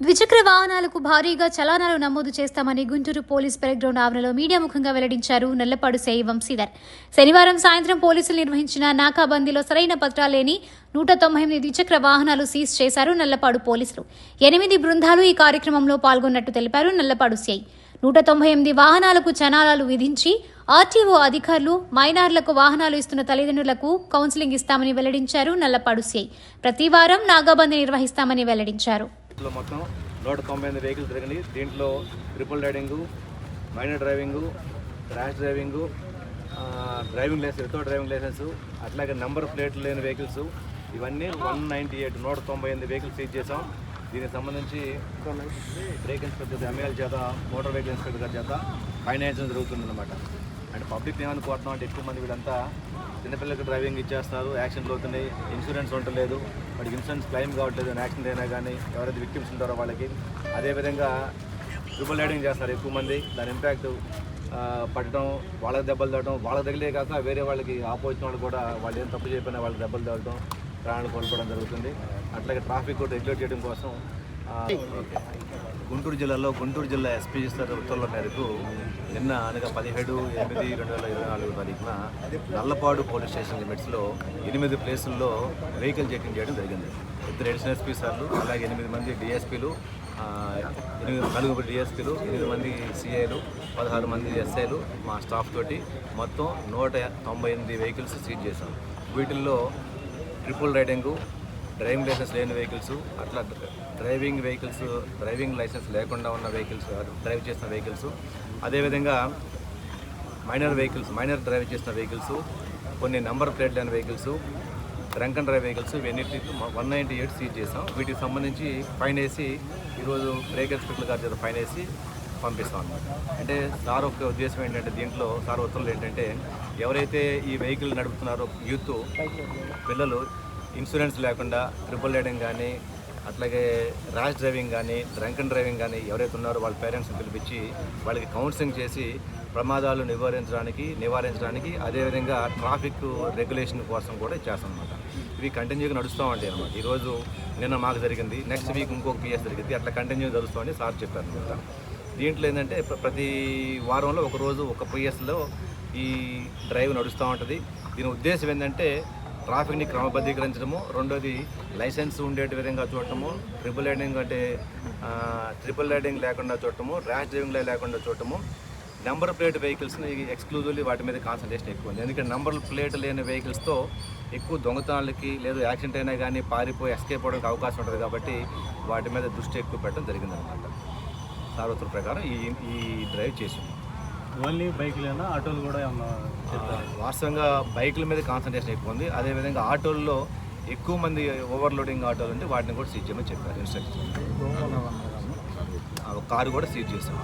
ద్విచక్ర వాహనాలకు భారీగా చలానాలు నమోదు చేస్తామని గుంటూరు పోలీస్ పెరగ్రౌండ్ ఆవరణలో మీడియా ముఖంగా వెల్లడించారు నల్లపాడు సేయి వంశీధర్. శనివారం సాయంత్రం పోలీసులు నిర్వహించిన నాకాబందీలో సరైన పత్రాలు లేని నూట తొంభై ఎనిమిది ద్విచక్ర వాహనాలు సీజ్ చేశారు నల్లపాడు పోలీసులు. ఎనిమిది బృందాలు ఈ కార్యక్రమంలో పాల్గొన్నట్టు తెలిపారు నల్లపాడు సిఐ. నూట తొంభై ఎనిమిది వాహనాలకు చనాలాలు విధించి ఆర్టీఓ అధికారులు మైనార్లకు వాహనాలు ఇస్తున్న తల్లిదండ్రులకు కౌన్సిలింగ్ ఇస్తామని వెల్లడించారు నల్లపాడు సిఐ. ప్రతి వారం నాగాబందీ నిర్వహిస్తామని వెల్లడించారు. లో మొత్తం నూట తొంభై ఎనిమిది వెహికల్స్ తిరగండి. దీంట్లో triple riding minor driving rash driving driving license without driving license అట్లాగే నెంబర్ ప్లేట్లు లేని వెహికల్స్ ఇవన్నీ వన్ నైంటీ ఎయిట్ నూట తొంభై ఎనిమిది వెహికల్స్ సీజ్ చేసాం దీనికి సంబంధించి brake inspector M A L చేత మోటార్ వెహికల్ ఇన్స్పెక్టర్ గారి చేత ఫైనాన్స్ జరుగుతుందన్నమాట. అంటే పబ్లిక్ ఏమనుకోవటం అంటే ఎక్కువ మంది వీళ్ళంతా చిన్నపిల్లలకు డ్రైవింగ్ ఇచ్చేస్తున్నారు యాక్సిడెంట్లు అవుతున్నాయి ఇన్సూరెన్స్ ఉండలేదు వాడికి ఇన్సూరెన్స్ క్లెయిమ్ కావట్లేదు యాక్సిడెంట్ అయినా కానీ ఎవరైతే విక్టిమ్స్ ఉంటారో వాళ్ళకి అదేవిధంగా ట్రిపుల్ రైడింగ్ చేస్తారు ఎక్కువ మంది. దాని ఇంపాక్ట్ పడటం వాళ్ళకి దెబ్బలు తగ్గడం వాళ్ళకి తగిలే కాక వేరే వాళ్ళకి ఆపోజిట్ వాళ్ళు కూడా వాళ్ళు ఏం తప్పు చెప్పినా వాళ్ళకి దెబ్బలు తగ్గడం ప్రాణాలు కోల్పోవడం జరుగుతుంది. అట్లాగే ట్రాఫిక్ కూడా రెగ్యులేట్ చేయడం కోసం ఓకే. గుంటూరు జిల్లాలో గుంటూరు జిల్లా ఎస్పీ సార్ ఉత్తర్వుల మేరకు నిన్న అనగా పదిహేడు ఎనిమిది రెండు వేల ఇరవై నాలుగు తారీఖున నల్లపాడు పోలీస్ స్టేషన్ లిమిట్స్లో ఎనిమిది ప్లేసుల్లో వెహికల్ చెకింగ్ చేయడం జరిగింది. ఇద్దరు ఎడిషనల్ ఎస్పీ సార్లు అలాగే ఎనిమిది మంది డిఎస్పీలు ఎనిమిది నలుగురు డిఎస్పీలు ఎనిమిది మంది సిఐలు పదహారు మంది ఎస్ఐలు మా స్టాఫ్ తోటి మొత్తం నూట తొంభై ఎనిమిది వెహికల్స్ సీజ్ చేశాం. వీటిల్లో ట్రిపుల్ రైడింగు డ్రైవింగ్ లైసెన్స్ లేని వెహికల్స్ అట్లా డ్రైవింగ్ వెహికల్స్ డ్రైవింగ్ లైసెన్స్ లేకుండా ఉన్న వెహికల్స్ డ్రైవ్ చేసిన వెహికల్స్. అదేవిధంగా మైనర్ వెహికల్స్ మైనర్ డ్రైవ్ చేసిన వెహికల్స్ కొన్ని నంబర్ ప్లేట్ లేని vehicles drunk and drive vehicles ఇవన్నిటి వన్ నైంటీ ఎయిట్ సీజ్ చేసాం వీటికి సంబంధించి ఫైన్ వేసి ఈరోజు బ్రేక్ ఇన్స్పెక్టర్ గారి చేత ఫైన్ వేసి పంపిస్తాం అన్నమాట. అంటే సార్ ఒక ఉద్దేశం ఏంటంటే దీంట్లో సార్ ఉత్తర్వులు ఏంటంటే ఎవరైతే ఈ వెహికల్ నడుపుతున్నారో యూత్ పిల్లలు ఇన్సూరెన్స్ లేకుండా ట్రిపుల్ రైడింగ్ కానీ అట్లాగే ర్యాష్ డ్రైవింగ్ కానీ డ్రంక్ అండ్ డ్రైవింగ్ కానీ ఎవరైతే ఉన్నారో వాళ్ళ పేరెంట్స్ని పిలిపించి వాళ్ళకి కౌన్సిలింగ్ చేసి ప్రమాదాలు నివారించడానికి నివారించడానికి అదేవిధంగా ట్రాఫిక్ రెగ్యులేషన్ కోసం కూడా చేస్తాం అనమాట ఇవి కంటిన్యూగా నడుస్తూ ఉంటాయి అనమాట ఈరోజు నిన్న మాకు జరిగింది నెక్స్ట్ వీక్ ఇంకొక పిఎస్ జరిగింది అట్లా కంటిన్యూ జరుగుతామని సార్ చెప్పారు అనమాట దీంట్లో ఏంటంటే ప్రతి వారంలో ఒక రోజు ఒక పిఎస్లో ఈ డ్రైవ్ నడుస్తూ ఉంటుంది. దీని ఉద్దేశం ఏంటంటే ట్రాఫిక్ని క్రమబద్ధీకరించడము రెండోది లైసెన్స్ ఉండేటి విధంగా చూడటము ట్రిపుల్ రైడింగ్ అంటే ట్రిపుల్ రైడింగ్ లేకుండా చూడటము ర్యాష్ డ్రైవింగ్ లేకుండా చూడటము. నెంబర్ ప్లేట్ వెహికల్స్ని ఎక్స్క్లూజివ్లీ వాటి మీద కాన్సన్ట్రేషన్ ఎక్కువ ఉంది. ఎందుకంటే నెంబర్ ప్లేట్ లేని వెహికల్స్తో ఎక్కువ దొంగతనాలకి లేదు యాక్సిడెంట్ అయినా కానీ పారిపోయి ఎస్కేప్ అవడానికి అవకాశం ఉంటుంది కాబట్టి వాటి మీద దృష్టి ఎక్కువ పెట్టడం జరిగిందనమాట సార్వత్ర ప్రకారం ఈ ఈ డ్రైవ్ చేసింది. ఓన్లీ బైక్లేనా? ఆటోలు కూడా ఏమన్నా వాస్తవంగా బైకుల మీద కాన్సన్ట్రేషన్ ఎక్కువ ఉంది. అదేవిధంగా ఆటోల్లో ఎక్కువ మంది ఓవర్లోడింగ్ ఆటోలు ఉంటే వాటిని కూడా సీజ్ చేయమని చెప్పారు. ఇన్స్ట్రక్షన్ కారు కూడా సీజ్ చేసాం